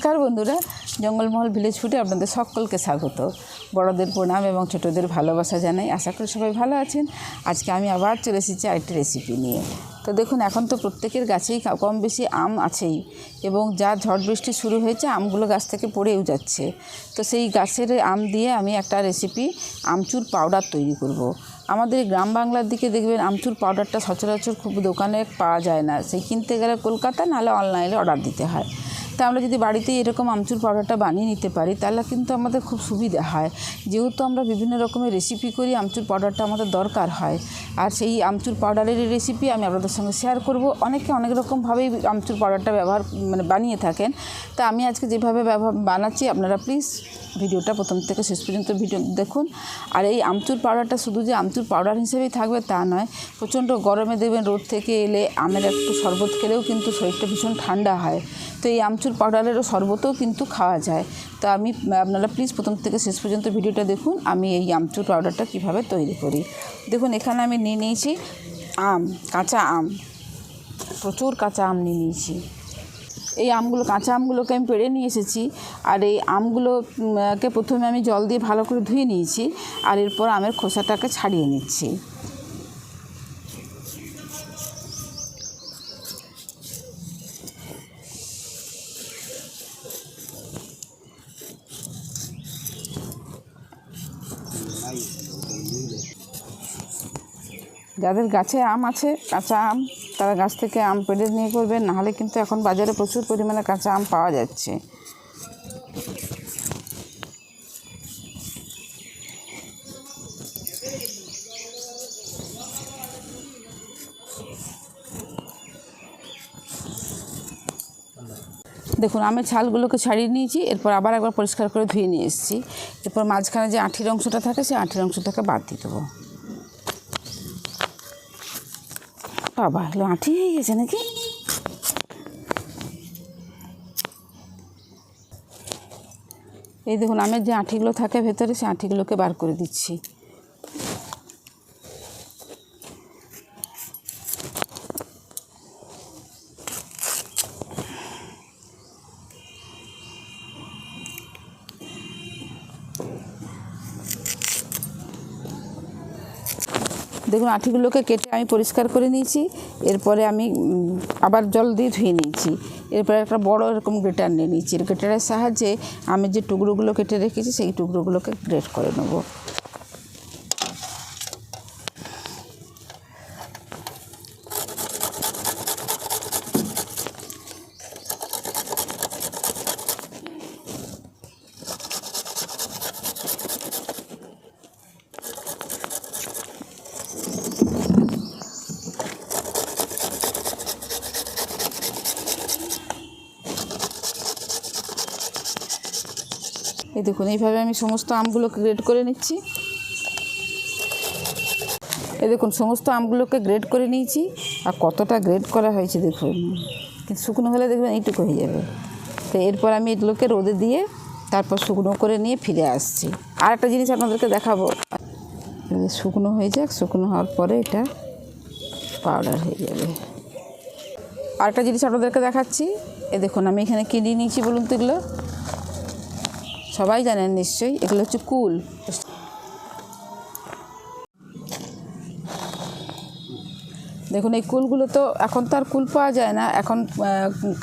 নমস্কার বন্ধুরা। জঙ্গলমহল ভিলেজ ফুডে আপনাদের সকলকে স্বাগত। বড়দের প্রণাম এবং ছোটদের ভালোবাসা জানাই। আশা করি সবাই ভালো আছেন। আজকে আমি আবার চলে এসেছি আরেকটি রেসিপি নিয়ে। তো দেখুন, এখন তো প্রত্যেকের গাছেই কম বেশি আম আছেই এবং যা ঝড় বৃষ্টি শুরু হয়েছে, আমগুলো গাছ থেকে পড়েও যাচ্ছে। তো সেই গাছের আম দিয়ে আমি একটা রেসিপি আমচুর পাউডার তৈরি করব। আমাদের গ্রাম বাংলার দিকে দেখবেন, আমচুর পাউডারটা সচরাচর খুব দোকানে পাওয়া যায় না। সেই কিনতে গেলে কলকাতা, নাহলে অনলাইনে অর্ডার দিতে হয়। তা আমরা যদি বাড়িতে এরকম আমচুর পাউডারটা বানিয়ে নিতে পারি, তাহলে কিন্তু আমাদের খুব সুবিধা হয়। যেহেতু আমরা বিভিন্ন রকমের রেসিপি করি, আমচুর পাউডারটা আমাদের দরকার হয়। আর সেই আমচুর পাউডারের রেসিপি আমি আপনাদের সঙ্গে শেয়ার করব। অনেকে অনেক রকমভাবেই আমচুর পাউডারটা ব্যবহার মানে বানিয়ে থাকেন। তা আমি আজকে যেভাবে ব্যবহার, বানাচ্ছি, আপনারা প্লিজ ভিডিওটা প্রথম থেকে শেষ পর্যন্ত ভিডিও দেখুন। আর এই আমচুর পাউডারটা শুধু যে আমচুর পাউডার হিসেবেই থাকবে তা নয়, প্রচণ্ড গরমে দেবেন, রোদ থেকে এলে আমের একটু শরবত খেলেও কিন্তু শরীরটা ভীষণ ঠান্ডা হয়। তো এই আমচুর পাউডারেরও শরবতও কিন্তু খাওয়া যায়। তো আমি, আপনারা প্লিজ প্রথম থেকে শেষ পর্যন্ত ভিডিওটা দেখুন, আমি এই আমচুর পাউডারটা কীভাবে তৈরি করি। দেখুন, এখানে আমি নিয়ে নিয়েছি আম, কাঁচা আম, প্রচুর কাঁচা আম নিয়ে নিয়েছি। এই আমগুলো, কাঁচা আমগুলোকে আমি পেড়ে নিয়ে এসেছি, আর এই আমগুলোকে প্রথমে আমি জল দিয়ে ভালো করে ধুয়ে নিয়েছি, আর এরপর আমের খোসাটাকে ছাড়িয়ে নিচ্ছি। যাদের গাছে আম আছে, কাঁচা আম, তারা গাছ থেকে আম পেড়ে নিয়ে করবেন নাহলে কিন্তু এখন বাজারে প্রচুর পরিমাণে কাঁচা আম পাওয়া যাচ্ছে। দেখুন আমের ছালগুলোকে ছাড়িয়ে নিয়েছি, এরপর আবার একবার পরিষ্কার করে ধুয়ে নিয়ে এসেছি। এরপর মাঝখানে যে আঠির অংশটা থাকে, সেই আঠির অংশটাকে বাদ দিয়ে দেবো। বাবা এগুলো আঁঠি হয়ে গেছে নাকি? এই দেখুন আমের যে আঁঠিগুলো থাকে ভেতরে, সেই আঁঠিগুলোকে বার করে দিচ্ছি। দেখুন আঁঠিগুলোকে কেটে আমি পরিষ্কার করে নিয়েছি, এরপরে আমি আবার জল দিয়ে ধুয়ে নিয়েছি। এরপরে একটা বড় এরকম গ্রেটার নিয়ে নিয়েছি। গ্রেটারের সাহায্যে আমি যে টুকরোগুলো কেটে রেখেছি, সেই টুকরোগুলোকে গ্রেট করে নেব। এই দেখুন, এইভাবে আমি সমস্ত আমগুলোকে গ্রেড করে নিচ্ছি। এই দেখুন, সমস্ত আমগুলোকে গ্রেড করে নিয়েছি। আর কতটা গ্রেড করা হয়েছে দেখুন। কিন্তু শুকনো হলে দেখবেন এইটুকু হয়ে যাবে। তো এরপর আমি এগুলোকে রোদে দিয়ে তারপর শুকনো করে নিয়ে ফিরে আসছি। আর একটা জিনিস আপনাদেরকে দেখাবো। শুকনো হয়ে যাক, শুকনো হওয়ার পরে এটা পাউডার হয়ে যাবে। আরেকটা জিনিস আপনাদেরকে দেখাচ্ছি। এ দেখুন, আমি এখানে কিনে নিয়েছি বলুন তো এগুলো? সবাই জানেন নিশ্চয়ই, এগুলো হচ্ছে কুল। দেখুন, এই কুলগুলো তো এখন তো আর কুল পাওয়া যায় না, এখন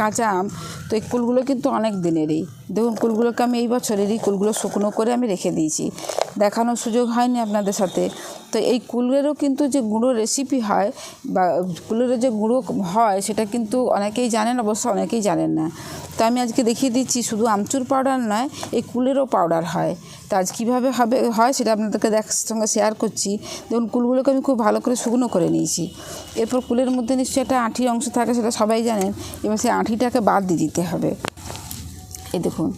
কাঁচা আম, তো এই কুলগুলো কিন্তু অনেক দিনেরই। দেখুন, কুলগুলোকে আমি এই বছরেরই কুলগুলো শুকনো করে আমি রেখে দিয়েছি। দেখানোর সুযোগ হয়নি আপনাদের সাথে। তো এই কুলেরও কিন্তু যে গুঁড়ো রেসিপি হয় বা কুলের যে গুঁড়ো হয়, সেটা কিন্তু অনেকেই জানেন, অবশ্য অনেকেই জানেন না। তো আমি আজকে দেখিয়ে দিচ্ছি, শুধু আমচুর পাউডার নয়, এই কুলেরও পাউডার হয়। তো আজ কীভাবে হবে, হয় সেটা আপনাদেরকে দেখ, সঙ্গে শেয়ার করছি। দেখুন, কুলগুলোকে আমি খুব ভালো করে শুকনো করে নিয়েছি। এরপর কুলের মধ্যে নিশ্চয়ই একটা আঁঠি অংশ থাকে, সেটা সবাই জানেন। এবার সেই আঁঠিটাকে বাদ দিয়ে দিতে হবে। এই দেখুন,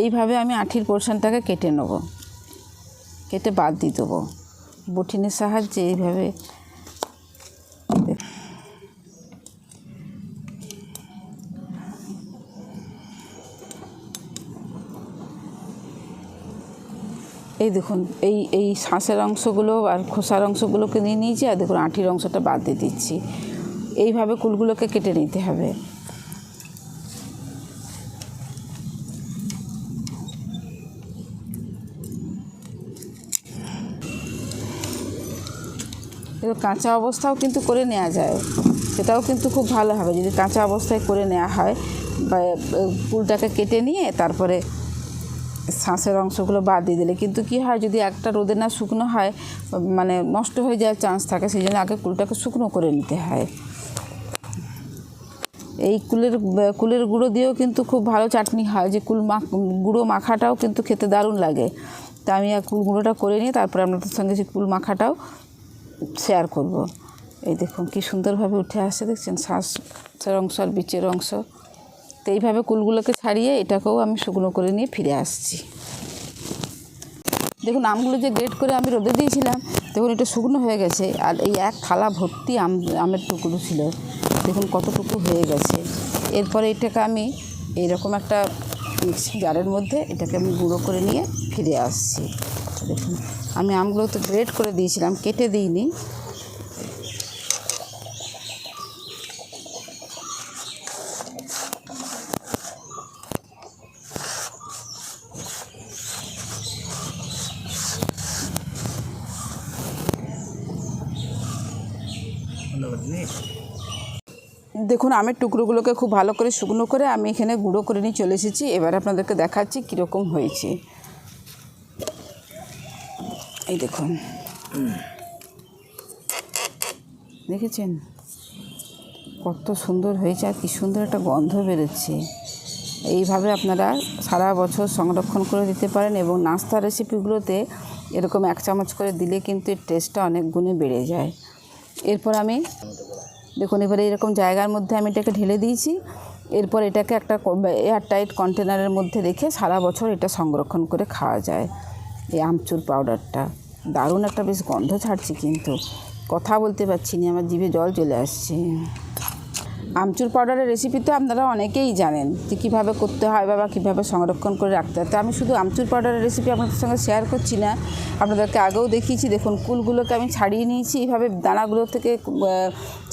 এইভাবে আমি আঁঠির পোর্শনটাকে কেটে নেব। কেটে বাদ দিয়ে দেবো। বটিনের সাহায্যে এইভাবে এই দেখুন, এই এই শ্বাসের অংশগুলো আর খোসার অংশগুলোকে নিয়ে নিয়েছি, আর দেখুন, আঁঠির অংশটা বাদ দিয়ে দিচ্ছি। এইভাবে কুলগুলোকে কেটে নিতে হবে। কাঁচা অবস্থাও কিন্তু করে নেওয়া যায়। সেটাও কিন্তু খুব ভালো হবে। যদি কাঁচা অবস্থায় করে নেওয়া হয় বা এ, কুলটাকে কেটে নিয়ে তারপরে শ্বাসের অংশগুলো বাদ দিয়ে দিলে। কিন্তু কি হয় যদি একটা রোদে না শুকনো হয় মানে নষ্ট হয়ে যাওয়ার চান্স থাকে সেই জন্য আগে কুলটাকে শুকনো করে নিতে হয়। এই কুলের কুলের গুঁড়ো দিয়েও কিন্তু খুব ভালো চাটনি হয়। যে কুল মাখ গুঁড়ো মাখাটাও কিন্তু খেতে দারুণ লাগে। তা আমি কুল গুঁড়োটা করে নিয়ে তারপরে আপনাদের সঙ্গে সেই কুল মাখাটাও শেয়ার করব। এই দেখুন কি সুন্দরভাবে উঠে আসছে দেখছেন? শ্বাসের অংশ আর বিচের অংশ। তো এইভাবে কুলগুলোকে ছাড়িয়ে এটাকেও আমি শুকনো করে নিয়ে ফিরে আসছি। দেখুন, আমগুলো যে গ্রেট করে আমি রোদে দিয়েছিলাম, দেখুন এটা শুকনো হয়ে গেছে। আর এই এক থালা ভর্তি আম, আমের টুকরো ছিল। দেখুন কতটুকু হয়ে গেছে। এরপরে এটাকে আমি এইরকম একটা মিক্সি জারের মধ্যে এটাকে আমি গুঁড়ো করে নিয়ে ফিরে আসছি। দেখুন। আমি আমগুলো তো গ্রেট করে দিয়েছিলাম, কেটে দিইনি। দেখুন আমের টুকরোগুলোকে খুব ভালো করে শুকনো করে আমি এখানে গুঁড়ো করে নিয়ে চলে এসেছি। এবার আপনাদেরকে দেখাচ্ছি কীরকম হয়েছে। এই দেখুন। দেখেছেন? কত সুন্দর হয়েছে আর কি সুন্দর একটা গন্ধ বেরোচ্ছে। এইভাবে আপনারা সারা বছর সংরক্ষণ করে দিতে পারেন এবং নাস্তা রেসিপিগুলোতে এরকম এক চামচ করে দিলে কিন্তু এর টেস্টটা অনেক গুণে বেড়ে যায়। এরপর আমি, দেখুন এবারে এরকম জায়গার মধ্যে আমি এটাকে ঢেলে দিয়েছি। এরপর এটাকে একটা এয়ার টাইট কন্টেনারের মধ্যে রেখে সারা বছর এটা সংরক্ষণ করে খাওয়া যায়। এই আমচুর পাউডারটা দারুণ একটা বেশ গন্ধ ছাড়ছে কিন্তু। কথা বলতে পারছি না, আমার জিভে জল চলে আসছে। আমচুর পাউডারের রেসিপি তো আপনারা অনেকেই জানেন যে কীভাবে করতে হয় বা বা কীভাবে সংরক্ষণ করে রাখতে হয়। তো আমি শুধু আমচুর পাউডারের রেসিপি আপনাদের সঙ্গে শেয়ার করছি না। আপনাদেরকে আগেও দেখিয়েছি, দেখুন, কুলগুলোকে আমি ছাড়িয়ে নিয়েছি, এইভাবে দানাগুলো থেকে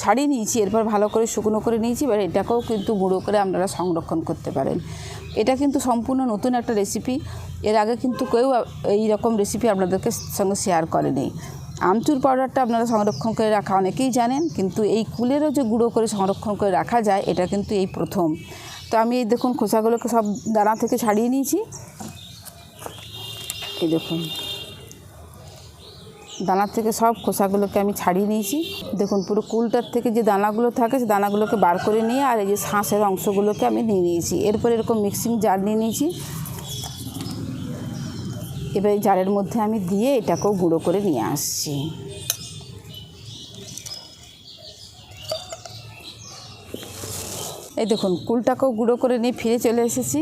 ছাড়িয়ে নিয়েছি, এরপর ভালো করে শুকনো করে নিয়েছি, এবার এটাকেও কিন্তু গুঁড়ো করে আপনারা সংরক্ষণ করতে পারেন। এটা কিন্তু সম্পূর্ণ নতুন একটা রেসিপি এর আগে কিন্তু কেউ এই রকম রেসিপি আপনাদেরকে সঙ্গে শেয়ার করেনি। আমচুর পাউডারটা আপনারা সংরক্ষণ করে রাখা অনেকেই জানেন, কিন্তু এই কুলেরও যে গুঁড়ো করে সংরক্ষণ করে রাখা যায়, এটা কিন্তু এই প্রথম। তো আমি এই দেখুন খোসাগুলোকে সব দানা থেকে ছাড়িয়ে নিয়েছি। এই দেখুন। দানার থেকে সব খোসাগুলোকে আমি ছাড়িয়ে নিয়েছি। দেখুন পুরো কুলটার থেকে যে দানাগুলো থাকে, সে দানাগুলোকে বার করে নিয়ে আর এই যে শাঁসের অংশগুলোকে আমি নিয়ে নিয়েছি। এরপর এরকম মিক্সিং জার নিয়ে নিয়েছি। এবার এই জারের মধ্যে আমি দিয়ে এটাকেও গুঁড়ো করে নিয়ে আসছি। এই দেখুন, কুলটাকেও গুঁড়ো করে নিয়ে ফিরে চলে এসেছি।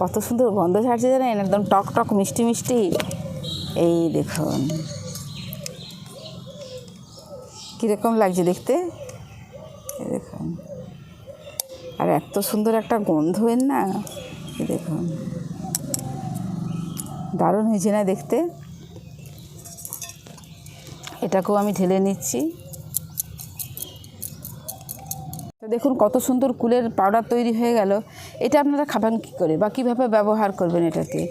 কত সুন্দর গন্ধ ছাড়ছে জানেন, একদম টক টক, মিষ্টি মিষ্টি। এই দেখুন, কীরকম লাগছে দেখতে? দেখুন, আর এত সুন্দর একটা গন্ধ এর না দেখুন। দারুণ হয়েছে না দেখতে? এটাকেও আমি ঢেলে নিচ্ছি। তো দেখুন কত সুন্দর কুলের পাউডার তৈরি হয়ে গেল। এটা আপনারা খাবেন কী করে বা কীভাবে ব্যবহার করবেন এটাকে?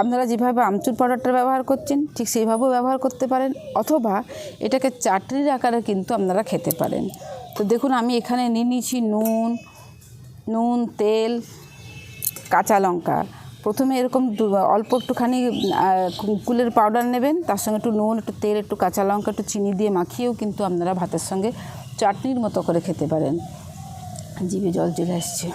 আপনারা যেভাবে আমচুর পাউডারটা ব্যবহার করছেন, ঠিক সেইভাবেও ব্যবহার করতে পারেন অথবা এটাকে চাটনির আকারে কিন্তু আপনারা খেতে পারেন। তো দেখুন আমি এখানে নিয়ে নিয়েছি নুন নুন, তেল, কাঁচা লঙ্কা। প্রথমে এরকম অল্প একটুখানি কুলের পাউডার নেবেন, তার সঙ্গে একটু নুন, একটু তেল, একটু কাঁচা লঙ্কা, একটু চিনি দিয়ে মাখিয়েও কিন্তু আপনারা ভাতের সঙ্গে চাটনির মতো করে খেতে পারেন। জিভে জল চলে আসছে।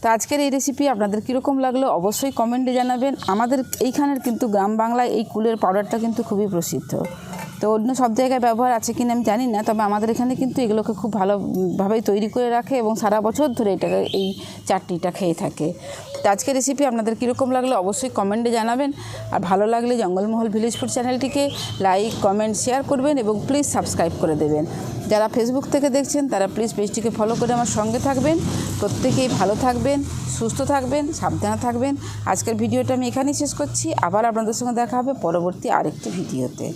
তো আজকের এই রেসিপি আপনাদের কীরকম লাগল অবশ্যই কমেন্টে জানাবেন। আমাদের এইখানের কিন্তু গ্রাম বাংলায় এই কুলের পাউডারটা কিন্তু খুবই প্রসিদ্ধ। তো অন্য সব জায়গায় ব্যবহার আছে কিনা আমি জানি না, তবে আমাদের এখানে কিন্তু এগুলোকে খুব ভালোভাবেই তৈরি করে রাখে এবং সারা বছর ধরে এটাকে এই চাটনিটা খেয়ে থাকে। তো আজকের রেসিপি আপনাদের কীরকম লাগল অবশ্যই কমেন্টে জানাবেন। আর ভালো লাগলে জঙ্গলমহল ভিলেজ ফুড চ্যানেলটিকে লাইক কমেন্ট শেয়ার করবেন এবং প্লিজ সাবস্ক্রাইব করে দেবেন। যারা ফেসবুক থেকে দেখছেন, তারা প্লিজ পেজটিকে ফলো করে আমার সঙ্গে থাকবেন। প্রত্যেকেই ভালো থাকবেন, সুস্থ থাকবেন, সাবধানে থাকবেন। আজকের ভিডিওটা আমি এখানেই শেষ করছি। আবার আপনাদের সঙ্গে দেখা হবে পরবর্তী আরেকটি ভিডিওতে